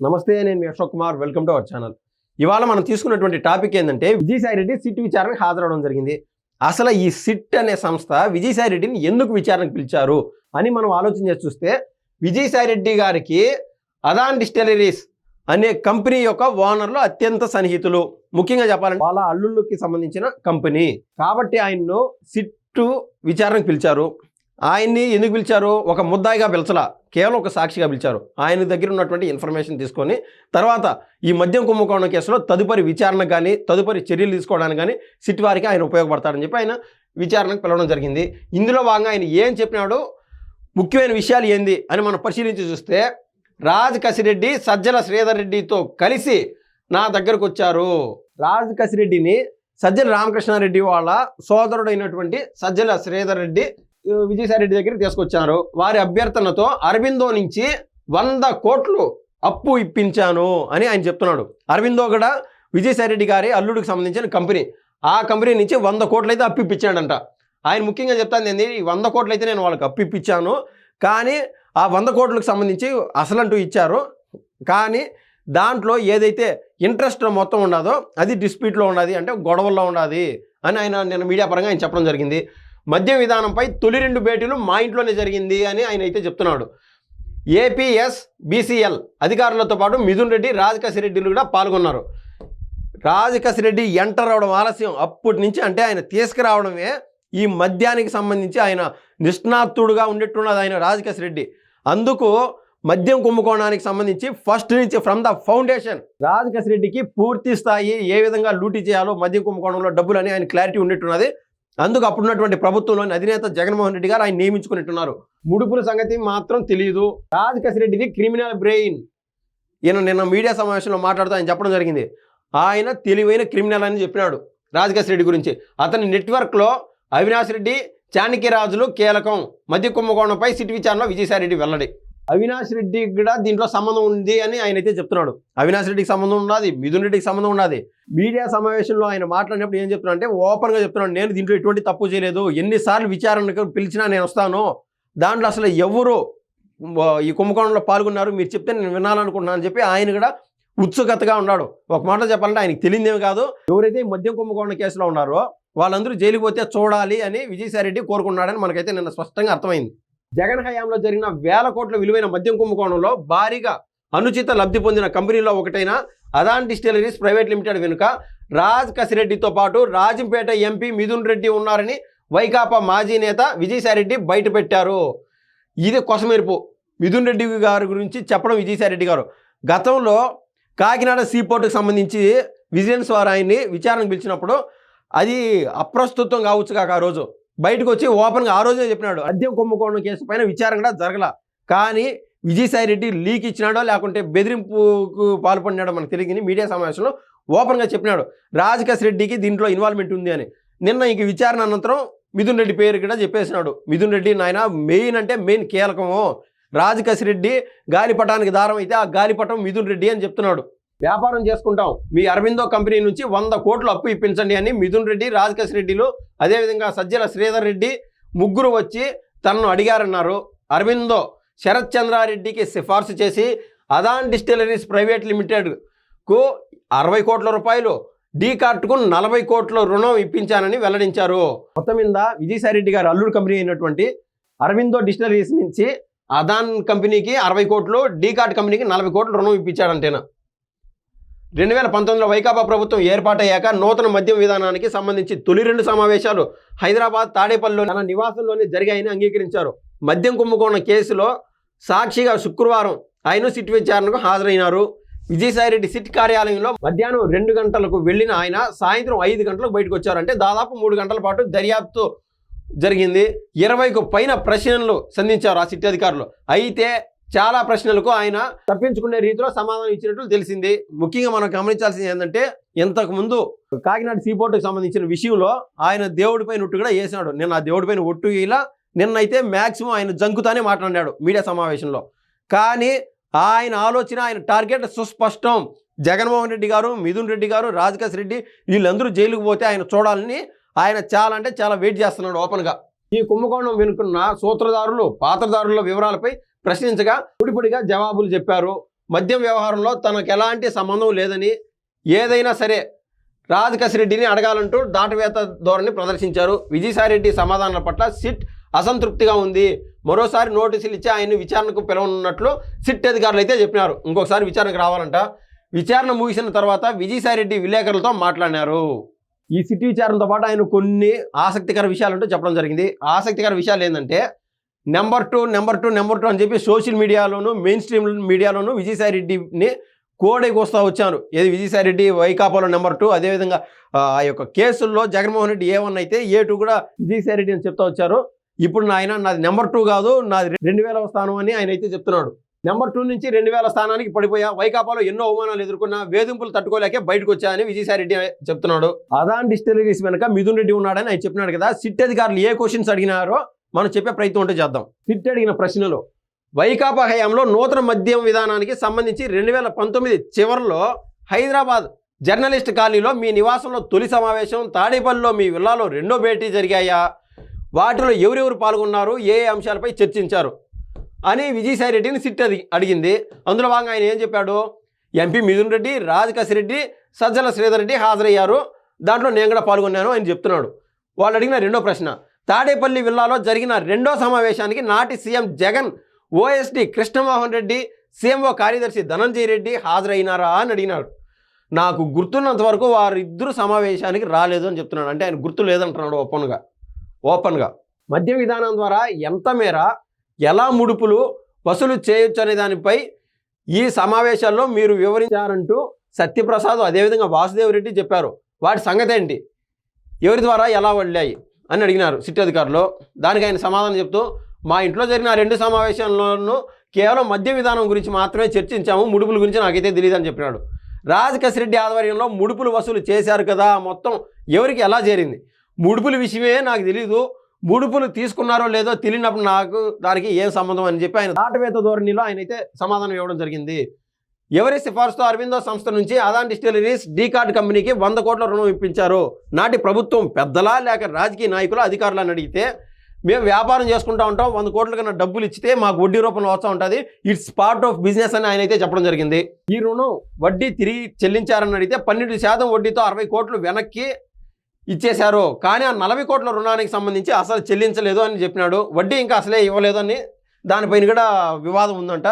నమస్తే నేను మీ Ashok Kumar. Welcome to our channel. ఇవాళ మనం తీసుకున్నటువంటి టాపిక్ ఏంటంటే విజయసాయి రెడ్డి సిట్ విచారణకు హాజరవడం జరిగింది. అసలు ఈ సిట్ అనే సంస్థ విజయసాయి రెడ్డిని ఎందుకు విచారణకు పిలిచారు అని మనం ఆలోచన చేసి చూస్తే విజయసాయి రెడ్డి గారికి అదాన్ డిస్టిలరీస్ అనే కంపెనీ యొక్క ఓనర్లు అత్యంత సన్నిహితులు. ముఖ్యంగా చెప్పాలంటే వాళ్ళ అల్లుళ్ళకి సంబంధించిన కంపెనీ. కాబట్టి ఆయన్ను సిట్టు విచారణకు పిలిచారు. ఆయన్ని ఎందుకు పిలిచారు? ఒక ముద్దాయిగా పిలిచలా. కేవలం ఒక సాక్షిగా పిలిచారు. ఆయన దగ్గర ఉన్నటువంటి ఇన్ఫర్మేషన్ తీసుకొని తర్వాత ఈ మద్యం కుంభకోణం కేసులో తదుపరి విచారణ కానీ తదుపరి చర్యలు తీసుకోవడానికి కానీ సిట్ వారికి ఆయన ఉపయోగపడతారని చెప్పి ఆయన విచారణకు పిలవడం జరిగింది. ఇందులో భాగంగా ఆయన ఏం చెప్పినాడు ముఖ్యమైన విషయాలు ఏంది అని మనం పరిశీలించి చూస్తే రాజ్ కసిరెడ్డి సజ్జల శ్రీధర్ రెడ్డితో కలిసి నా దగ్గరకు వచ్చారు. రాజ్ కసిరెడ్డిని సజ్జల రామకృష్ణారెడ్డి వాళ్ళ సోదరుడైనటువంటి సజ్జల శ్రీధర్ రెడ్డి ఆ, విజయసాయి రెడ్డి దగ్గరికి తీసుకొచ్చారు. వారి అభ్యర్థనతో అరవిందో నుంచి వంద కోట్లు అప్పు ఇప్పించాను అని ఆయన చెప్తున్నాడు. అరవిందో కూడా విజయసాయి రెడ్డి గారి అల్లుడికి సంబంధించిన కంపెనీ. ఆ కంపెనీ నుంచి వంద కోట్లు అయితే అప్పు ఇప్పించాడంట. ఆయన ముఖ్యంగా చెప్తాను ఏంది? ఈ వంద కోట్లు అయితే నేను వాళ్ళకి అప్పు ఇప్పించాను. కానీ ఆ వంద కోట్లకు సంబంధించి అసలంటూ ఇచ్చారు. కానీ దాంట్లో ఏదైతే ఇంట్రెస్ట్ మొత్తం ఉండదో అది డిస్ప్యూట్లో ఉన్నది. అంటే గొడవల్లో ఉన్నది అని ఆయన నేను మీడియా పరంగా ఆయన చెప్పడం జరిగింది. మద్య విధానంపై తొలి రెండు భేటీలు మా ఇంట్లోనే జరిగింది అని ఆయన అయితే చెప్తున్నాడు. ఏపీఎస్ బీసీఎల్ అధికారులతో పాటు మిథున్ రెడ్డి రాజకసి రెడ్డిలు కూడా పాల్గొన్నారు. రాజకసి రెడ్డి ఎంటర్ అవడం ఆలస్యం అప్పటి నుంచి అంటే ఆయన తీసుకురావడమే ఈ మద్యానికి సంబంధించి ఆయన నిష్ణాతుడుగా ఉండేట్టున్నది ఆయన రాజకసి రెడ్డి. అందుకు మద్యం కుంభకోణానికి సంబంధించి ఫస్ట్ నుంచి ఫ్రమ్ ద ఫౌండేషన్ రాజకసి రెడ్డికి పూర్తి స్థాయి ఏ విధంగా లూటీ చేయాలో మద్యం కుంభకోణంలో డబ్బులు అని ఆయన క్లారిటీ ఉన్నట్టున్నది అందుకు అప్పుడున్నటువంటి ప్రభుత్వంలోని అధినేత జగన్మోహన్ రెడ్డి గారు ఆయన నియమించుకున్నట్టున్నారు. ముడుపుల సంగతి మాత్రం తెలియదు రాజకసి రెడ్డిది క్రిమినల్ బ్రెయిన్. ఈయన నిన్న మీడియా సమావేశంలో మాట్లాడుతూ ఆయన చెప్పడం జరిగింది. ఆయన తెలివైన క్రిమినల్ అని చెప్పినాడు రాజకసి రెడ్డి గురించి. అతని నెట్వర్క్లో అవినాష్ రెడ్డి చాణక్యరాజులు కీలకం. మధ్య కుంభకోణంపై సిట్ విచారణ విజయసాయిరెడ్డి వెల్లడి. అవినాష్ రెడ్డికి కూడా దీంట్లో సంబంధం ఉంది అని ఆయన అయితే చెప్తున్నాడు. అవినాష్ రెడ్డికి సంబంధం ఉన్నది మిథున్ రెడ్డికి సంబంధం ఉన్నది మీడియా సమావేశంలో ఆయన మాట్లాడినప్పుడు ఏం చెప్తున్నా అంటే ఓపెన్గా చెప్తున్నాడు నేను దీంట్లో ఎటువంటి తప్పు చేయలేదు ఎన్నిసార్లు విచారణకు పిలిచినా నేను వస్తాను. దాంట్లో అసలు ఎవరు ఈ కుంభకోణంలో పాల్గొన్నారు మీరు చెప్తే నేను వినాలనుకుంటున్నాను అని చెప్పి ఆయన కూడా ఉత్సుకతగా ఉన్నాడు. ఒక మాట చెప్పాలంటే ఆయనకి తెలియదేమి కాదు. ఎవరైతే ఈ మద్యం కుంభకోణ కేసులో ఉన్నారో వాళ్ళందరూ జైలుకి పోతే చూడాలి అని విజయసాయి రెడ్డి కోరుకున్నాడని మనకైతే నిన్న స్పష్టంగా అర్థమైంది. జగన్ హయాంలో జరిగిన వేల కోట్ల విలువైన మద్యం కుంభకోణంలో భారీగా అనుచిత లబ్ధి పొందిన కంపెనీలో ఒకటైన అదాన్ డిస్టిలరీస్ ప్రైవేట్ లిమిటెడ్ వెనుక రాజ్ కసిరెడ్డితో పాటు రాజంపేట ఎంపీ మిథున్ రెడ్డి ఉన్నారని వైకాపా మాజీ నేత విజయసాయిరెడ్డి బయటపెట్టారు. ఇది కొసమెరుపు. మిథున్ రెడ్డి గారి గురించి చెప్పడం విజయసాయిరెడ్డి గారు. గతంలో కాకినాడ సీపోర్టుకు సంబంధించి విజిలెన్స్ వారు ఆయన్ని విచారణకు పిలిచినప్పుడు అది అప్రస్తుతం కావచ్చు కాక ఆ రోజు. బయటకు వచ్చి ఓపెన్గా ఆ రోజే చెప్పినాడు. అద్దెం కుంభకోణం కేసు పైన విచారణ కూడా జరగల. కానీ విజయసాయి రెడ్డి లీక్ ఇచ్చినాడో లేకుంటే బెదిరింపుకు పాల్పడినాడో మనకు తెలియని మీడియా సమావేశంలో ఓపెన్గా చెప్పినాడు. రాజకేశ్ రెడ్డికి దీంట్లో ఇన్వాల్వ్మెంట్ ఉంది అని. నిన్న ఇంక విచారణ అనంతరం మిథున్ రెడ్డి పేరు కూడా చెప్పేసినాడు. మిథున్ రెడ్డి నాయన మెయిన్ అంటే మెయిన్ కీలకము. రాజకేశ్ రెడ్డి గాలిపటానికి దారం అయితే ఆ గాలిపటం మిథున్ రెడ్డి అని చెప్తున్నాడు. వ్యాపారం చేసుకుంటాం. మీ అరవిందో కంపెనీ నుంచి వంద కోట్లు అప్పు ఇప్పించండి అని మిథున్ రెడ్డి రాజకేశ్ రెడ్డిలు అదేవిధంగా సజ్జల శ్రీధర్ రెడ్డి ముగ్గురు వచ్చి తనను అడిగారన్నారు. అరవిందో శరత్ చంద్రారెడ్డికి సిఫార్సు చేసి అదాన్ డిస్టిలరీస్ ప్రైవేట్ లిమిటెడ్కు అరవై కోట్ల రూపాయలు డీ కార్ట్కు నలభై కోట్ల రుణం ఇప్పించానని వెల్లడించారు. మొత్తం మీద విజయసాయిరెడ్డి గారు అల్లుడు కంపెనీ అయినటువంటి అరవిందో డిస్టిలరీస్ నుంచి అదాన్ కంపెనీకి అరవై కోట్లు డీ కార్ట్ కంపెనీకి నలభై కోట్ల రుణం ఇప్పించాడంటేనా? రెండు వేల పంతొమ్మిదిలో వైకాపా ప్రభుత్వం ఏర్పాటయ్యాక నూతన మద్యం విధానానికి సంబంధించి తొలి రెండు సమావేశాలు హైదరాబాద్ తాడేపల్లిలో తన నివాసంలోనే జరిగాయని అంగీకరించారు. మద్యం కుంభకోణం కేసులో సాక్షిగా శుక్రవారం ఆయన సిట్ విచారణకు హాజరైనారు. విజయసాయిరెడ్డి సిట్ కార్యాలయంలో మధ్యాహ్నం రెండు గంటలకు వెళ్ళిన ఆయన సాయంత్రం ఐదు గంటలకు బయటకు వచ్చారంటే దాదాపు మూడు గంటల పాటు దర్యాప్తు జరిగింది. ఇరవైకు పైన ప్రశ్నలు సంధించారు ఆ సిట్ అధికారులు. అయితే చాలా ప్రశ్నలకు ఆయన తప్పించుకునే రీతిలో సమాధానం ఇచ్చినట్లు తెలిసింది. ముఖ్యంగా మనం గమనించాల్సింది ఏంటంటే ఇంతకుముందు కాకినాడ సీపోర్టుకు సంబంధించిన విషయంలో ఆయన దేవుడిపైన ఒట్టు కూడా వేసినాడు. నిన్న ఆ దేవుడిపైన ఒట్టు ఇలా నిన్నైతే మ్యాక్సిమం ఆయన జంకుతానే మాట్లాడాడు మీడియా సమావేశంలో. కానీ ఆయన ఆలోచన ఆయన టార్గెట్ సుస్పష్టం. జగన్మోహన్ రెడ్డి గారు మిథున్ రెడ్డి గారు రాజకేశ్ రెడ్డి వీళ్ళందరూ జైలుకు పోతే ఆయన చూడాలని ఆయన చాలా అంటే చాలా వెయిట్ చేస్తున్నాడు ఓపెన్గా. ఈ కుంభకోణం వెనుకున్న సూత్రధారులు పాత్రధారుల వివరాలపై ప్రశ్నించగా పొడిపొడిగా జవాబులు చెప్పారు. మద్యం వ్యవహారంలో తనకు ఎలాంటి సంబంధం లేదని ఏదైనా సరే రాజకసిరెడ్డిని అడగాలంటూ దాటవేత ధోరణి ప్రదర్శించారు. విజయసాయిరెడ్డి సమాధానాల పట్ల సిట్ అసంతృప్తిగా ఉంది. మరోసారి నోటీసులు ఇచ్చి ఆయన్ని విచారణకు పిలవనున్నట్లు సిట్ అధికారులు అయితే చెప్పినారు. ఇంకొకసారి విచారణకు రావాలంట. విచారణ ముగిసిన తర్వాత విజయసాయిరెడ్డి విలేకరులతో మాట్లాడినారు. ఈ సిట్ విచారణతో పాటు ఆయన కొన్ని ఆసక్తికర విషయాలంటూ చెప్పడం జరిగింది. ఆసక్తికర విషయాలు ఏంటంటే number two number two number two అని చెప్పి సోషల్ మీడియాలోను మెయిన్ స్ట్రీమ్ మీడియాలోను విజయసాయిరెడ్డిని కోడైకి వస్తూ వచ్చారు. ఏది విజయసాయిరెడ్డి వైకాపాలో నెంబర్ టూ అదేవిధంగా ఆ ఆ యొక్క కేసుల్లో జగన్మోహన్ రెడ్డి ఏ వన్ అయితే ఏ టూ కూడా విజయసాయిరెడ్డి అని చెప్తా వచ్చారు. ఇప్పుడు నాయన నాది నెంబర్ టూ కాదు నాది రెండు వేల స్థానం అని ఆయన అయితే చెప్తున్నాడు. నెంబర్ టూ నుంచి రెండు వేల స్థానానికి పడిపోయా వైకాపాలో ఎన్నో అవమానాలు ఎదుర్కొన్నా వేధింపులు తట్టుకోలేకే బయటకు వచ్చాయని విజయసాయిరెడ్డి చెప్తున్నాడు. అదాన్ డిస్టిలరీస్ వెనక మిథున్ రెడ్డి ఉన్నాడని ఆయన చెప్పినాడు కదా. సిట్ అధికారులు ఏ క్వశ్చన్స్ అడిగినారో మనం చెప్పే ప్రయత్నం ఉంటే చేద్దాం. సిట్ అడిగిన ప్రశ్నలో. వైకాపా హయాంలో నూతన మద్యం విధానానికి సంబంధించి రెండు వేల పంతొమ్మిది చివరిలో హైదరాబాద్ జర్నలిస్ట్ కాలనీలో మీ నివాసంలో తొలి సమావేశం తాడేపల్లిలో మీ విల్లాలో రెండో భేటీ జరిగాయా? వాటిలో ఎవరెవరు పాల్గొన్నారు? ఏ అంశాలపై చర్చించారు? అని విజయసాయి రెడ్డిని సిట్ అది అడిగింది. అందులో భాగంగా ఆయన ఏం చెప్పాడు? ఎంపీ మిథున్ రెడ్డి రాజకాశి రెడ్డి సజ్జల శ్రీధర్ రెడ్డి హాజరయ్యారు. దాంట్లో నేను కూడా పాల్గొన్నాను అని చెప్తున్నాడు. వాళ్ళు అడిగిన రెండో ప్రశ్న తాడేపల్లి విల్లాలో జరిగిన రెండో సమావేశానికి నాటి CM Jagan OSD Krishnamohan Reddy CMO కార్యదర్శి ధనంజయ రెడ్డి హాజరైనారా అని అడిగినాడు నాకు గుర్తున్నంత వరకు వారిద్దరు సమావేశానికి రాలేదు అని చెప్తున్నాడు. అంటే ఆయన గుర్తు లేదంటున్నాడు ఓపెన్గా. ఓపెన్గా. మద్య విధానం ద్వారా ఎంత మేర ఎలా ముడుపులు వసూలు చేయొచ్చు అనే దానిపై ఈ సమావేశాల్లో మీరు వివరించారంటూ సత్యప్రసాద్ అదేవిధంగా వాసుదేవ్ రెడ్డి చెప్పారు. వాటి సంగతి ఏంటి ఎవరి ద్వారా ఎలా వెళ్ళాయి అని అడిగినారు సిట్ అధికారులు. దానికి ఆయన సమాధానం చెప్తూ మా ఇంట్లో జరిగిన ఆ రెండు సమావేశాల్లోనూ కేవలం మద్య విధానం గురించి మాత్రమే చర్చించాము ముడుపుల గురించి నాకైతే తెలియదు అని చెప్పినాడు. రాజకేశ్ రెడ్డి ఆధ్వర్యంలో ముడుపులు వసూలు చేశారు కదా మొత్తం ఎవరికి ఎలా చేరింది? ముడుపుల విషయమే నాకు తెలియదు ముడుపులు తీసుకున్నారో లేదో తెలియనప్పుడు నాకు దానికి ఏం సంబంధం అని చెప్పి ఆయన దాటవేత ధోరణిలో ఆయన అయితే సమాధానం ఇవ్వడం జరిగింది. ఎవరి సిఫార్సుతో అరవిందో సంస్థ నుంచి అదాన్ డిస్టిలరీస్ డీ కార్డ్ కంపెనీకి వంద కోట్ల రుణం ఇప్పించారు? నాటి ప్రభుత్వం పెద్దలా లేక రాజకీయ నాయకులు అధికారులు అని అడిగితే మేము వ్యాపారం చేసుకుంటా ఉంటాం వంద కోట్ల కన్నా డబ్బులు ఇచ్చితే మాకు వడ్డీ రూపంలో వస్తూ ఉంటుంది ఇట్స్ పార్ట్ ఆఫ్ బిజినెస్ అని ఆయన అయితే చెప్పడం జరిగింది. ఈ రుణం వడ్డీ తిరిగి చెల్లించారని అడిగితే పన్నెండు శాతం వడ్డీతో అరవై కోట్లు వెనక్కి ఇచ్చేశారు. కానీ ఆ నలభై కోట్ల రుణానికి సంబంధించి అసలు చెల్లించలేదు అని చెప్పినాడు. వడ్డీ ఇంకా అసలే ఇవ్వలేదు అని దానిపైన కూడా వివాదం ఉందంట.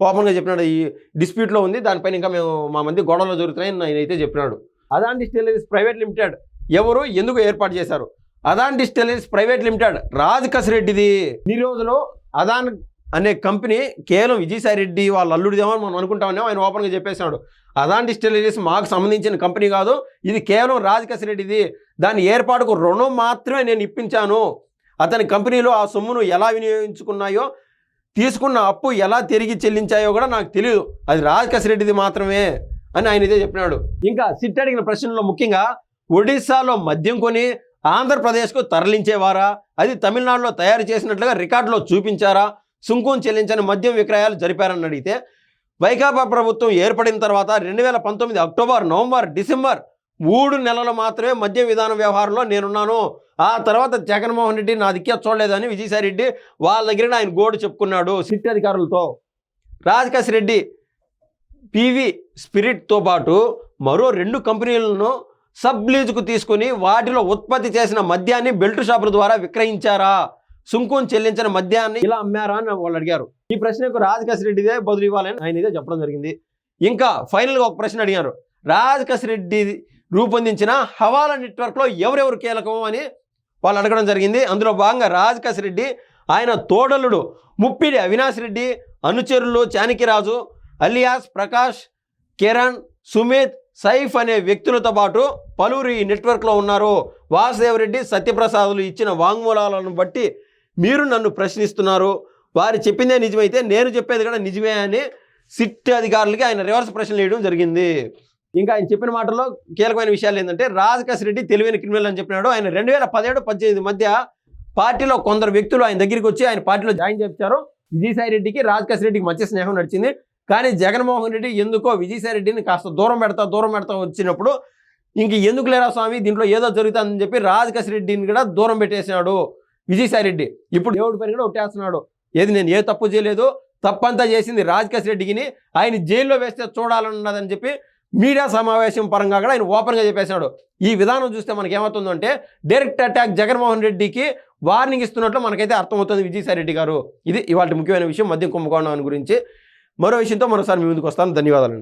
ఓపెన్గా చెప్పినాడు. ఈ డిస్ప్యూట్లో ఉంది. దానిపైన ఇంకా మేము మా మంది గొడవలు జరుగుతున్నాయని ఆయన అయితే చెప్పినాడు. అదాన్ స్టెలరీస్ ప్రైవేట్ లిమిటెడ్ ఎవరు ఎందుకు ఏర్పాటు చేశారు? Adan distilleries private limited Raj కసిరెడ్డిది ఈ రోజులో అదాన్ అనే కంపెనీ కేవలం విజయసాయి రెడ్డి వాళ్ళ అల్లుడిదేమో మనం అనుకుంటామనేమో ఆయన ఓపెన్గా చెప్పేశాడు. అదాన్ డిస్టిలరీస్ మాకు సంబంధించిన కంపెనీ కాదు. ఇది కేవలం రాజ్ రెడ్డిది. దాని ఏర్పాటుకు రుణం మాత్రమే నేను ఇప్పించాను. అతని కంపెనీలో ఆ సొమ్మును ఎలా వినియోగించుకున్నాయో తీసుకున్న అప్పు ఎలా తిరిగి చెల్లించాయో కూడా నాకు తెలియదు అది రాజ్ రెడ్డిది మాత్రమే అని ఆయన ఇదే చెప్పినాడు. ఇంకా సిట్ అడిగిన ప్రశ్నలో ముఖ్యంగా ఒడిశాలో మద్యం కొని ఆంధ్రప్రదేశ్కు తరలించేవారా? అది తమిళనాడులో తయారు చేసినట్లుగా రికార్డులో చూపించారా? సుంకం చెల్లించని మద్యం విక్రయాలు జరిపారని అడిగితే వైకాపా ప్రభుత్వం ఏర్పడిన తర్వాత రెండు వేల పంతొమ్మిది అక్టోబర్ నవంబర్ డిసెంబర్ మూడు నెలలు మాత్రమే మద్య విధాన వ్యవహారంలో నేనున్నాను. ఆ తర్వాత జగన్మోహన్ రెడ్డి నా దిక్కే చూడలేదని విజయసాయి రెడ్డి వాళ్ళ దగ్గర ఆయన గోడు చెప్పుకున్నాడు సిట్ అధికారులతో. రాజకేశ్ రెడ్డి పివి స్పిరిట్తో పాటు మరో రెండు కంపెనీలను సబ్ లీజుకు తీసుకుని వాటిలో ఉత్పత్తి చేసిన మద్యాన్ని బెల్ట్ షాపుల ద్వారా విక్రయించారా? సుంకం చెల్లించిన మద్యాన్ని ఇలా అమ్మారా అని వాళ్ళు అడిగారు. ఈ ప్రశ్నకు రాజకాశి రెడ్డిదే బదులు ఇవ్వాలని ఆయన ఇదే చెప్పడం జరిగింది. ఇంకా ఫైనల్గా ఒక ప్రశ్న అడిగారు. రాజకేశ్ రెడ్డి రూపొందించిన హవాలా నెట్వర్క్లో ఎవరెవరు కీలకం అని వాళ్ళు అడగడం జరిగింది. అందులో భాగంగా రాజకాశ్ రెడ్డి ఆయన తోడలుడు ముప్పిడి అవినాష్ రెడ్డి అనుచరులు చానికిరాజు అలియాస్ ప్రకాష్ కిరణ్ సుమిత్ సైఫ్ అనే వ్యక్తులతో పాటు పలువురు ఈ నెట్వర్క్లో ఉన్నారు. వాసుదేవరెడ్డి సత్యప్రసాదులు ఇచ్చిన వాంగ్మూలాలను బట్టి మీరు నన్ను ప్రశ్నిస్తున్నారు. వారు చెప్పిందే నిజమైతే నేను చెప్పేది కూడా నిజమే అని సిట్ అధికారులకి ఆయన రివర్స్ ప్రశ్నలు వేయడం జరిగింది. ఇంకా ఆయన చెప్పిన మాటల్లో కీలకమైన విషయాలు ఏంటంటే రాజకేశ్ రెడ్డి తెలివైన క్రిమినల్ అని చెప్పినాడు. ఆయన రెండు వేల పదిహేడు పద్దెనిమిది మధ్య పార్టీలో కొందరు వ్యక్తులు ఆయన దగ్గరికి వచ్చి ఆయన పార్టీలో జాయిన్ చేపించారు. విజయసాయి రెడ్డికి రాజకేశ్ రెడ్డికి మంచి స్నేహం నడిచింది. కానీ జగన్మోహన్ రెడ్డి ఎందుకో విజయసాయి రెడ్డిని కాస్త దూరం పెడతా దూరం పెడతా వచ్చినప్పుడు ఇంక ఎందుకు లేరా స్వామి దీంట్లో ఏదో జరుగుతుందని చెప్పి రాజకేశ్ రెడ్డిని కూడా దూరం పెట్టేసినాడు విజయసాయి రెడ్డి. ఇప్పుడు దేవుడి పని కూడా ఒట్టేస్తున్నాడు. ఏది నేను ఏ తప్పు చేయలేదు తప్పంతా చేసింది రాజకేశ్ రెడ్డికిని. ఆయన జైల్లో వేస్తే చూడాలన్నదని చెప్పి మీడియా సమావేశం పరంగా కూడా ఆయన ఓపెన్గా చెప్పేశాడు. ఈ విధానం చూస్తే మనకి ఏమవుతుందంటే డైరెక్ట్ అటాక్ జగన్మోహన్ రెడ్డికి వార్నింగ్ ఇస్తున్నట్లు మనకైతే అర్థమవుతుంది విజయసాయి రెడ్డి గారు. ఇది ఇవాళ ముఖ్యమైన విషయం మద్యం కుంభకోణం గురించి. మరో విషయంతో మరోసారి మీ ముందుకు వస్తాను. ధన్యవాదాలు